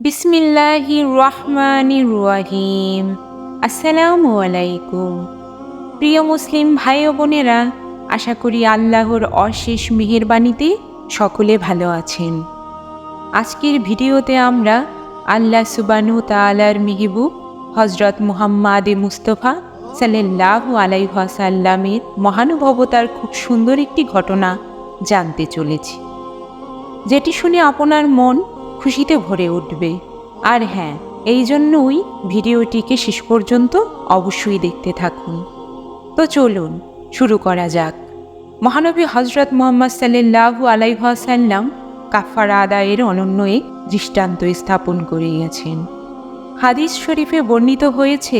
বিসমিল্লাহির রহমানির রহিম। আসসালামু আলাইকুম। প্রিয় মুসলিম ভাই ও বোনেরা, আশা করি আল্লাহর অশেষ মেহেরবানিতে সকলে ভালো আছেন। আজকের ভিডিওতে আমরা আল্লাহ সুবানু তালার মেহবুব হজরত মুহাম্মাদ মুস্তফা সাল্লাহু আলাইহাসাল্লামের মহানুভবতার খুব সুন্দর একটি ঘটনা জানতে চলেছি। যেটি শুনে আপনার মন খুশিতে ভরে উঠবে। আর হ্যাঁ এই জন্যই ভিডিওটিকে শেষ পর্যন্ত অবশ্যই দেখতে থাকুন। তো চলুন, শুরু করা যাক। মহানবী হজরত মোহাম্মদ সাল্লাহু আলাইহাসাল্লাম কাফারা আদায়ের অনন্য এক দৃষ্টান্ত স্থাপন করে গেছেন হাদিস শরীফে বর্ণিত হয়েছে,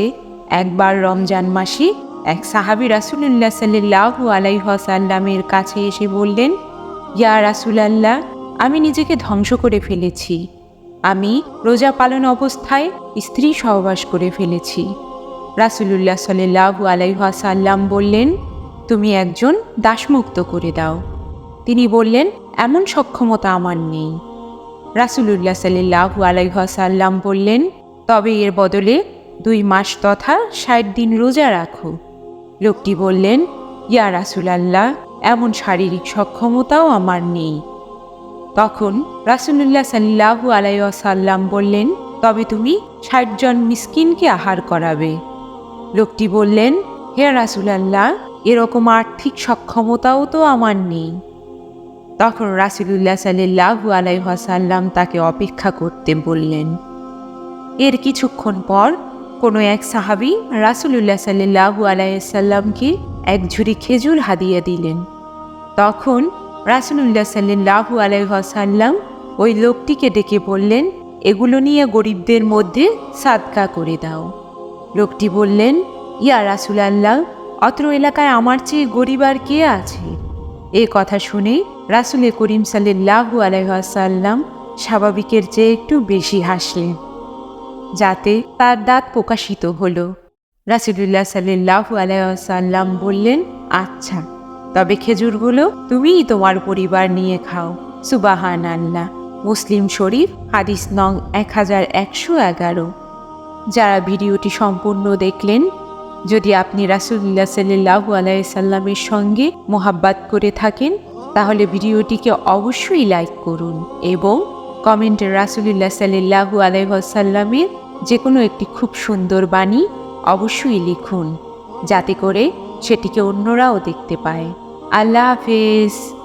একবার রমজান মাসি এক সাহাবি রাসুলুল্লাহ সাল্লাহু আলাইহাসাল্লামের কাছে এসে বললেন, ইয়া রাসুলাল্লাহ আমি নিজেকে ধ্বংস করে ফেলেছি। আমি রোজা পালন অবস্থায় স্ত্রী সহবাস করে ফেলেছি। রাসুলুল্লাহ সাল্লাহু আলাইহাসাল্লাম বললেন, তুমি একজন দাসমুক্ত করে দাও। তিনি বললেন, এমন সক্ষমতা আমার নেই। রাসুলুল্লাহ সাল্লাহু আলাইহাসাল্লাম বললেন, তবে এর বদলে দুই মাস তথা ষাট দিন রোজা রাখো। লোকটি বললেন, ইয়া রাসুলাল্লাহ, এমন শারীরিক সক্ষমতাও আমার নেই। তখন রাসুলুল্লাহ সাল্লাহু আলাইসাল্লাম বললেন, তবে তুমি ষাটজন মিসকিনকে আহার করাবে। লোকটি বললেন, হে রাসুলাল্লাহ, এরকম আর্থিক সক্ষমতাও তো আমার নেই। তখন রাসুলুল্লাহ সাল্লাহু আলাইসাল্লাম তাকে অপেক্ষা করতে বললেন। এর কিছুক্ষণ পর কোনো এক সাহাবি রাসুলুল্লাহ সাল্লাহু আলাইসাল্লামকে এক ঝুড়ি খেজুর হাদিয়া দিলেন। তখন রাসুলুল্লাহ সাল্লাহু আলাইসাল্লাম ওই লোকটিকে ডেকে বললেন, এগুলো নিয়ে গরিবদের মধ্যে সাদকা করে দাও। লোকটি বললেন, ইয়া রাসুলাল্লাহ, অত্র এলাকায় আমার চেয়ে গরিব আর কে আছে? এ কথা শুনে রাসুলে করিম সাল্লাহু আলাইসাল্লাম স্বাভাবিকের চেয়ে একটু বেশি হাসলেন, যাতে তার দাঁত প্রকাশিত হলো। রাসুলুল্লাহ সাল্লাহু আলাইসাল্লাম বললেন আচ্ছা। তবে খেজুরগুলো তুমিই তোমার পরিবার নিয়ে খাও। সুবাহান আল্লাহ মুসলিম শরীফ, হাদিস নং এক হাজার একশো এগারো। যারা ভিডিওটি সম্পূর্ণ দেখলেন, যদি আপনি রাসুল্লাহ সাল্লাহু আলাইসাল্লামের সঙ্গে মোহাব্বাত করে থাকেন, তাহলে ভিডিওটিকে অবশ্যই লাইক করুন এবং কমেন্টে রাসুলুল্লাহ সাল্লাহু আলাইসাল্লামের যে কোনো একটি খুব সুন্দর বাণী অবশ্যই লিখুন, যাতে করে সেটিকে অন্যরাও দেখতে পায়। আল্লাহ হাফেজ।